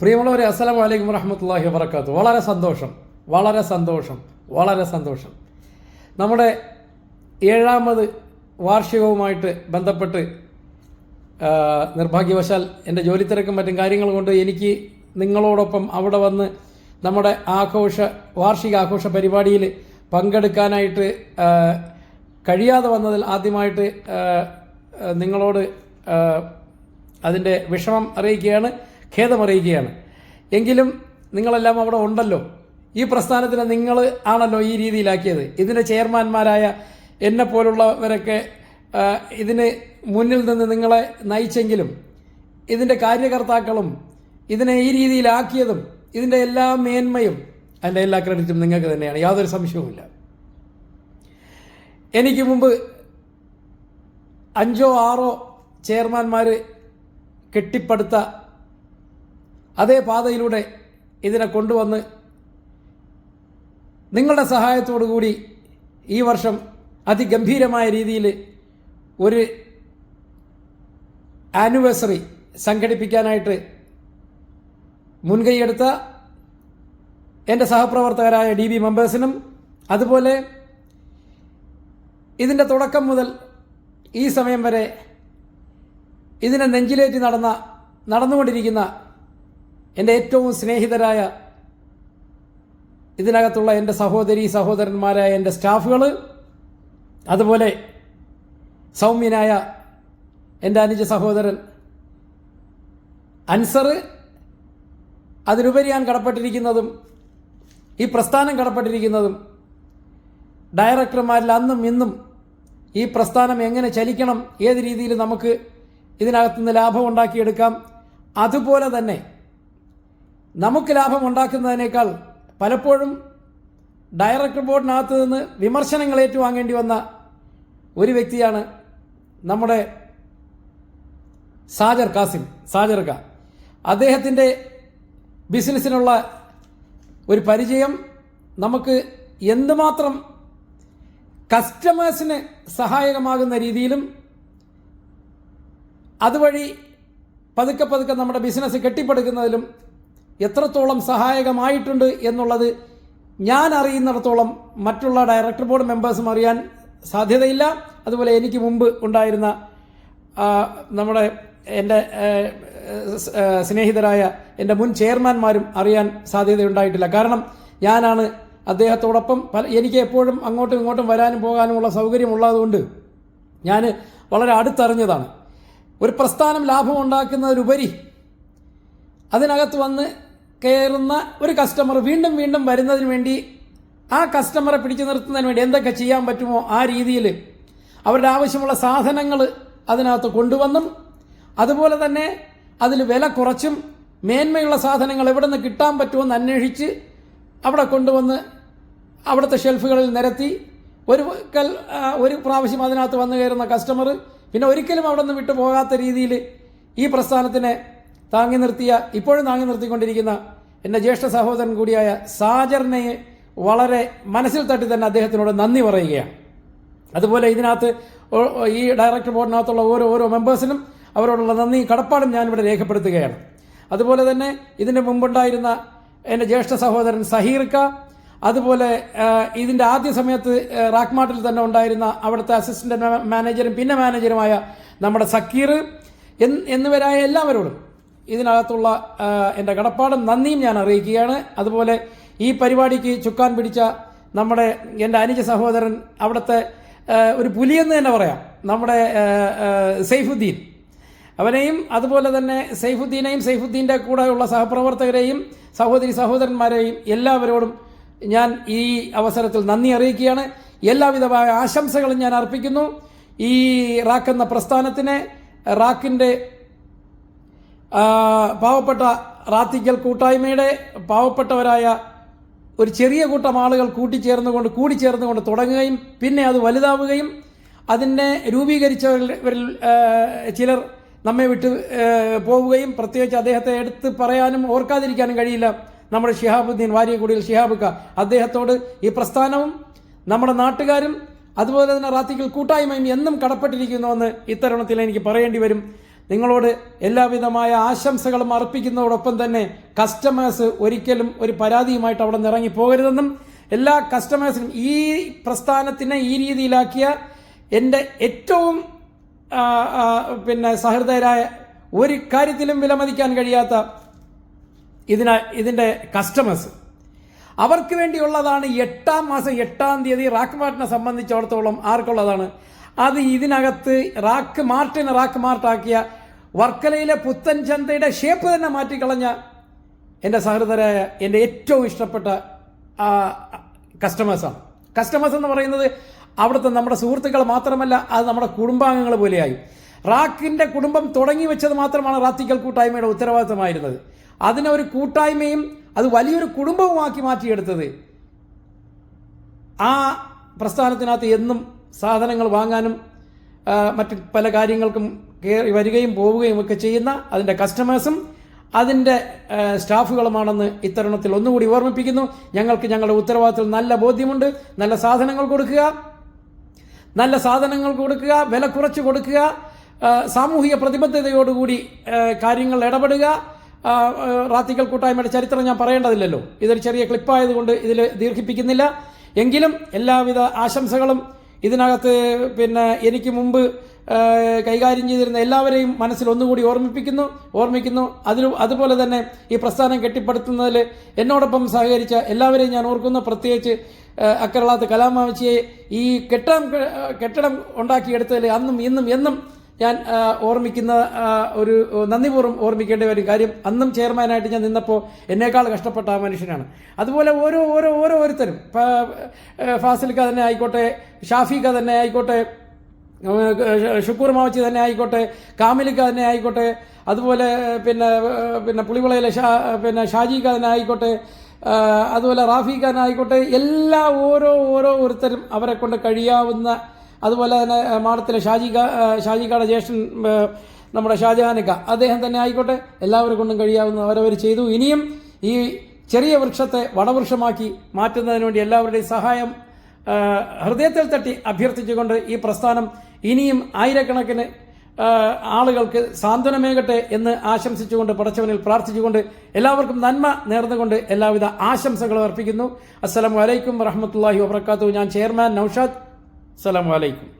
പ്രിയമുള്ളവരെ അസ്സലാമു വലൈക്കും വറഹമത്തല്ലാഹി വബർക്കാത്തു വളരെ സന്തോഷം വളരെ സന്തോഷം വളരെ സന്തോഷം. നമ്മുടെ ഏഴാമത് വാർഷികവുമായിട്ട് ബന്ധപ്പെട്ട് നിർഭാഗ്യവശാൽ എന്റെ ജോലി തിരക്കും മറ്റും കാര്യങ്ങൾ കൊണ്ട് എനിക്ക് നിങ്ങളോടൊപ്പം അവിടെ വന്ന് നമ്മുടെ ആഘോഷ വാർഷിക ആഘോഷ പരിപാടിയിൽ പങ്കെടുക്കാനായിട്ട് കഴിയാതെ വന്നതിൽ ആദ്യമായിട്ട് നിങ്ങളോട് അതിന്റെ വിഷമം അറിയിക്കുകയാണ്. ഖേദം അറിയിക്കുകയാണ് എങ്കിലും നിങ്ങളെല്ലാം അവിടെ ഉണ്ടല്ലോ. ഈ പ്രസ്ഥാനത്തിന് നിങ്ങൾ ആണല്ലോ ഈ രീതിയിലാക്കിയത്. ഇതിന്റെ ചെയർമാൻമാരായ എന്നെ പോലുള്ളവരൊക്കെ ഇതിന് മുന്നിൽ നിന്ന് നിങ്ങളെ നയിച്ചെങ്കിലും ഇതിന്റെ കാര്യകർത്താക്കളും ഇതിനെ ഈ രീതിയിലാക്കിയതും ഇതിന്റെ എല്ലാ മേന്മയും അതിന്റെ എല്ലാ ക്രെഡിറ്റും നിങ്ങൾക്ക് തന്നെയാണ്. യാതൊരു സംശയവുമില്ല. എനിക്ക് മുമ്പ് അഞ്ചോ ആറോ ചെയർമാന്മാർ കെട്ടിപ്പടുത്ത അതേ പാതയിലൂടെ ഇതിനെ കൊണ്ടുവന്ന് നിങ്ങളുടെ സഹായത്തോടു കൂടി ഈ വർഷം അതിഗംഭീരമായ രീതിയിൽ ഒരു ആനിവേഴ്സറി സംഘടിപ്പിക്കാനായിട്ട് മുൻകൈയെടുത്ത എന്റെ സഹപ്രവർത്തകരായ ഡി ബി മെമ്പേഴ്സിനും അതുപോലെ ഇതിന്റെ തുടക്കം മുതൽ ഈ സമയം വരെ ഇതിനെ നെഞ്ചിലേറ്റി നടന്ന നടന്നുകൊണ്ടിരിക്കുന്ന എന്റെ ഏറ്റവും സ്നേഹിതരായ ഇതിനകത്തുള്ള എന്റെ സഹോദരി സഹോദരന്മാരായ എന്റെ സ്റ്റാഫുകൾ അതുപോലെ സൗമ്യനായ എന്റെ അനുജ സഹോദരൻ അൻസർ അതിലുപരി ഞാൻ കടപ്പെട്ടിരിക്കുന്നതും ഈ പ്രസ്ഥാനം കടപ്പെട്ടിരിക്കുന്നതും ഡയറക്ടർമാരിൽ അന്നും ഇന്നും ഈ പ്രസ്ഥാനം എങ്ങനെ ചലിക്കണം ഏത് രീതിയിൽ നമുക്ക് ഇതിനകത്തുനിന്ന് ലാഭം ഉണ്ടാക്കിയെടുക്കാം അതുപോലെ തന്നെ നമുക്ക് ലാഭം ഉണ്ടാക്കുന്നതിനേക്കാൾ പലപ്പോഴും ഡയറക്ടർ ബോർഡിനകത്ത് നിന്ന് വിമർശനങ്ങൾ ഏറ്റുവാങ്ങേണ്ടി വന്ന ഒരു വ്യക്തിയാണ് നമ്മുടെ സാജർ കാസിം സാജർ ക അദ്ദേഹത്തിന്റെ ബിസിനസ്സിനുള്ള ഒരു പരിചയം നമുക്ക് എന്തുമാത്രം കസ്റ്റമേഴ്സിന് സഹായകമാകുന്ന രീതിയിലും അതുവഴി പതുക്കെ പതുക്കെ നമ്മുടെ ബിസിനസ് കെട്ടിപ്പടുക്കുന്നതിലും എത്രത്തോളം സഹായകമായിട്ടുണ്ട് എന്നുള്ളത് ഞാൻ അറിയുന്നിടത്തോളം മറ്റുള്ള ഡയറക്ടർ ബോർഡ് മെമ്പേഴ്സും അറിയാൻ സാധ്യതയില്ല. അതുപോലെ എനിക്ക് മുമ്പ് ഉണ്ടായിരുന്ന നമ്മുടെ എന്റെ സ്നേഹിതരായ എന്റെ മുൻ ചെയർമാൻമാരും അറിയാൻ സാധ്യതയുണ്ടായിട്ടില്ല കാരണം ഞാനാണ് അദ്ദേഹത്തോടൊപ്പം പല എനിക്ക് എപ്പോഴും അങ്ങോട്ടും ഇങ്ങോട്ടും വരാനും പോകാനുമുള്ള സൗകര്യമുള്ളതുകൊണ്ട് ഞാൻ വളരെ അടുത്തറിഞ്ഞതാണ്. ഒരു പ്രസ്ഥാനം ലാഭമുണ്ടാക്കുന്നതിലുപരി അതിനകത്ത് വന്ന് കയറുന്ന ഒരു കസ്റ്റമർ വീണ്ടും വീണ്ടും വരുന്നതിന് വേണ്ടി ആ കസ്റ്റമറെ പിടിച്ചു നിർത്തുന്നതിന് വേണ്ടി എന്തൊക്കെ ചെയ്യാൻ പറ്റുമോ ആ രീതിയിൽ അവരുടെ ആവശ്യമുള്ള സാധനങ്ങൾ അതിനകത്ത് കൊണ്ടുവന്നും. അതുപോലെ തന്നെ അതിൽ വില കുറച്ചും മേന്മയുള്ള സാധനങ്ങൾ എവിടെ നിന്ന് കിട്ടാൻ പറ്റുമെന്ന് അന്വേഷിച്ച് അവിടെ കൊണ്ടുവന്ന് അവിടുത്തെ ഷെൽഫുകളിൽ നിരത്തി. ഒരു കൽ ഒരു പ്രാവശ്യം അതിനകത്ത് വന്നു കയറുന്ന കസ്റ്റമർ പിന്നെ ഒരിക്കലും അവിടെ നിന്ന് വിട്ടു പോകാത്ത രീതിയിൽ ഈ പ്രസ്ഥാനത്തിനെ താങ്ങി നിർത്തിയ ഇപ്പോഴും താങ്ങി നിർത്തിക്കൊണ്ടിരിക്കുന്ന എന്റെ ജ്യേഷ്ഠ സഹോദരൻ കൂടിയായ സാജറിനെ വളരെ മനസ്സിൽ തട്ടി തന്നെ അദ്ദേഹത്തിനോട് നന്ദി പറയുകയാണ്. അതുപോലെ ഇതിനകത്ത് ഈ ഡയറക്ടർ ബോർഡിനകത്തുള്ള ഓരോ ഓരോ മെമ്പേഴ്സിനും അവരോടുള്ള നന്ദി കടപ്പാടും ഞാനിവിടെ രേഖപ്പെടുത്തുകയാണ്. അതുപോലെ തന്നെ ഇതിന് മുമ്പുണ്ടായിരുന്ന എന്റെ ജ്യേഷ്ഠ സഹോദരൻ സഹീർക്ക അതുപോലെ ഇതിന്റെ ആദ്യ സമയത്ത് റാക്മാട്ടിൽ തന്നെ ഉണ്ടായിരുന്ന അവിടുത്തെ അസിസ്റ്റന്റ് മാനേജരും പിന്നെ മാനേജരുമായ നമ്മുടെ സക്കീർ എന്ന് എന്നിവരായ എല്ലാവരോടും ഇതിനകത്തുള്ള എന്റെ കടപ്പാടും നന്ദിയും ഞാൻ അറിയിക്കുകയാണ്. അതുപോലെ ഈ പരിപാടിക്ക് ചുക്കാൻ പിടിച്ച നമ്മുടെ എന്റെ അനുജ സഹോദരൻ അവിടുത്തെ ഒരു പുലിയെന്ന് തന്നെ പറയാം. നമ്മുടെ സൈഫുദ്ദീൻ. അവനെയും അതുപോലെ തന്നെ സൈഫുദ്ദീനെയും സൈഫുദ്ദീന്റെ കൂടെയുള്ള സഹപ്രവർത്തകരെയും സഹോദരി സഹോദരന്മാരെയും എല്ലാവരോടും ഞാൻ ഈ അവസരത്തിൽ നന്ദി അറിയിക്കുകയാണ്. എല്ലാവിധമായ ആശംസകളും ഞാൻ അർപ്പിക്കുന്നു. ഈ റാക്ക് എന്ന പ്രസ്ഥാനത്തിന് റാക്കിന്റെ പാവപ്പെട്ട റാത്തിക്കൽ കൂട്ടായ്മയുടെ പാവപ്പെട്ടവരായ ഒരു ചെറിയ കൂട്ടം ആളുകൾ കൂട്ടിച്ചേർന്നുകൊണ്ട് കൂടിച്ചേർന്നുകൊണ്ട് തുടങ്ങുകയും പിന്നെ അത് വലുതാവുകയും അതിനെ രൂപീകരിച്ചവരിൽ ചിലർ നമ്മെ വിട്ട് പോവുകയും പ്രത്യേകിച്ച് അദ്ദേഹത്തെ എടുത്ത് പറയാനും ഓർക്കാതിരിക്കാനും കഴിയില്ല. നമ്മുടെ ഷിഹാബുദ്ദീൻ വാര്യക്കുടിയിൽ ഷിഹാബുക്ക അദ്ദേഹത്തോട് ഈ പ്രസ്ഥാനവും നമ്മുടെ നാട്ടുകാരും അതുപോലെ തന്നെ റാത്തിക്കൽ കൂട്ടായ്മയും എന്നും കടപ്പെട്ടിരിക്കുന്നുവെന്ന് ഇത്തരുണത്തിൽ എനിക്ക് പറയേണ്ടി വരും. നിങ്ങളോട് എല്ലാവിധമായ ആശംസകളും അർപ്പിക്കുന്നതോടൊപ്പം തന്നെ കസ്റ്റമേഴ്സ് ഒരിക്കലും ഒരു പരാതിയുമായിട്ട് അവിടെ നിന്ന് ഇറങ്ങി പോകരുതെന്നും എല്ലാ കസ്റ്റമേഴ്സിനും ഈ പ്രസ്ഥാനത്തിനെ ഈ രീതിയിലാക്കിയ എന്റെ ഏറ്റവും പിന്നെ സഹൃദയരായ ഒരു കാര്യത്തിലും വിലമതിക്കാൻ കഴിയാത്ത ഇതിന ഇതിന്റെ കസ്റ്റമേഴ്സ് അവർക്ക് വേണ്ടിയുള്ളതാണ് എട്ടാം മാസം എട്ടാം തീയതി റാക്ക് മാർട്ടിനെ സംബന്ധിച്ചിടത്തോളം ആർക്കുള്ളതാണ്. അത് ഇതിനകത്ത് റാക്ക് മാർട്ടിനെ റാക്ക് മാർട്ടാക്കിയ വർക്കലയിലെ പുത്തൻ ചന്തയുടെ ഷേപ്പ് തന്നെ മാറ്റിക്കളഞ്ഞ എന്റെ സഹൃദരായ എന്റെ ഏറ്റവും ഇഷ്ടപ്പെട്ട കസ്റ്റമേഴ്സാണ് കസ്റ്റമേഴ്സ് എന്ന് പറയുന്നത് അവിടുത്തെ നമ്മുടെ സുഹൃത്തുക്കൾ മാത്രമല്ല അത് നമ്മുടെ കുടുംബാംഗങ്ങൾ പോലെയായി. റാക്കിന്റെ കുടുംബം തുടങ്ങി വെച്ചത് മാത്രമാണ് റാത്തിക്കൽ കൂട്ടായ്മയുടെ ഉത്തരവാദിത്തമായിരുന്നത്. അതിനെ ഒരു കൂട്ടായ്മയും അത് വലിയൊരു കുടുംബവുമാക്കി മാറ്റിയെടുത്തത്. ആ പ്രസ്ഥാനത്തിനകത്ത് എന്നും സാധനങ്ങൾ വാങ്ങാനും മറ്റ് പല കാര്യങ്ങൾക്കും കയറി വരികയും പോവുകയും ഒക്കെ ചെയ്യുന്ന അതിന്റെ കസ്റ്റമേഴ്സും അതിന്റെ സ്റ്റാഫുകളുമാണെന്ന് ഇത്തരുണത്തിൽ ഒന്നുകൂടി ഓർമ്മിപ്പിക്കുന്നു. ഞങ്ങൾക്ക് ഞങ്ങളുടെ ഉത്തരവാദിത്തത്തിൽ നല്ല ബോധ്യമുണ്ട്. നല്ല സാധനങ്ങൾ കൊടുക്കുക. നല്ല സാധനങ്ങൾ കൊടുക്കുക. വില കുറച്ച് കൊടുക്കുക. സാമൂഹിക പ്രതിബദ്ധതയോടുകൂടി കാര്യങ്ങൾ ഇടപെടുക. റാത്തിക്കൽ കൂട്ടായ്മയുടെ ചരിത്രം ഞാൻ പറയേണ്ടതില്ലല്ലോ. ഇതൊരു ചെറിയ ക്ലിപ്പായതുകൊണ്ട് ഇതിൽ ദീർഘിപ്പിക്കുന്നില്ല. എങ്കിലും എല്ലാവിധ ആശംസകളും ഇതിനകത്ത് പിന്നെ എനിക്ക് മുമ്പ് കൈകാര്യം ചെയ്തിരുന്ന എല്ലാവരെയും മനസ്സിൽ ഒന്നുകൂടി ഓർമ്മിപ്പിക്കുന്നു ഓർമ്മിക്കുന്നു. അതിൽ അതുപോലെ തന്നെ ഈ പ്രസ്ഥാനം കെട്ടിപ്പടുത്തുന്നതിൽ എന്നോടൊപ്പം സഹകരിച്ച എല്ലാവരെയും ഞാൻ ഓർക്കുന്നു. പ്രത്യേകിച്ച് അക്കരളാത്ത് കലാമാവച്ചിയെ ഈ കെട്ടിടം കെട്ടിടം ഉണ്ടാക്കിയെടുത്തതിൽ അന്നും ഇന്നും എന്നും ഞാൻ ഓർമ്മിക്കുന്ന ഒരു നന്ദിപൂർവം ഓർമ്മിക്കേണ്ട ഒരു കാര്യം അന്നും ചെയർമാനായിട്ട് ഞാൻ നിന്നപ്പോൾ എന്നേക്കാൾ കഷ്ടപ്പെട്ട ആ മനുഷ്യനാണ്. അതുപോലെ ഓരോ ഓരോ ഓരോരുത്തരും ഫാസിൽക്ക തന്നെ ആയിക്കോട്ടെ ഷാഫിക്ക തന്നെ ആയിക്കോട്ടെ ഷുക്കൂർ മാവച്ചി തന്നെ ആയിക്കോട്ടെ കാമിലിക്ക തന്നെ ആയിക്കോട്ടെ അതുപോലെ പിന്നെ പിന്നെ പുളിവിളയിലെ ഷാ പിന്നെ ഷാജിക്ക തന്നെ ആയിക്കോട്ടെ അതുപോലെ റാഫിക്ക തന്നെ ആയിക്കോട്ടെ എല്ലാ ഓരോ ഓരോ ഒരുത്തരും അവരെ കൊണ്ട് കഴിയാവുന്ന അതുപോലെ തന്നെ മാടത്തിലെ ഷാജിക ഏഹ് ഷാജിക്കയുടെ ജ്യേഷ്ഠൻ നമ്മുടെ ഷാജഹാനിക്ക അദ്ദേഹം തന്നെ ആയിക്കോട്ടെ എല്ലാവരെ കൊണ്ടും കഴിയാവുന്ന അവരവർ ചെയ്തു. ഇനിയും ഈ ചെറിയ വൃക്ഷത്തെ വടവൃക്ഷമാക്കി മാറ്റുന്നതിന് വേണ്ടി എല്ലാവരുടെയും സഹായം ഹൃദയത്തിൽ തട്ടി അഭ്യർത്ഥിച്ചുകൊണ്ട് ഈ പ്രസ്ഥാനം ഇനിയും ആയിരക്കണക്കിന് ആളുകൾക്ക് സാന്ത്വനമേകട്ടെ എന്ന് ആശംസിച്ചുകൊണ്ട് പടച്ചവനിൽ പ്രാർത്ഥിച്ചുകൊണ്ട് എല്ലാവർക്കും നന്മ നേർന്നുകൊണ്ട് എല്ലാവിധ ആശംസകളും അർപ്പിക്കുന്നു. അസ്സലാമു വലൈക്കും വറഹമത്തല്ലാഹി വബർക്കാത്തു ഞാൻ ചെയർമാൻ നൌഷാദ്. അസ്സലാമു അലൈക്കും.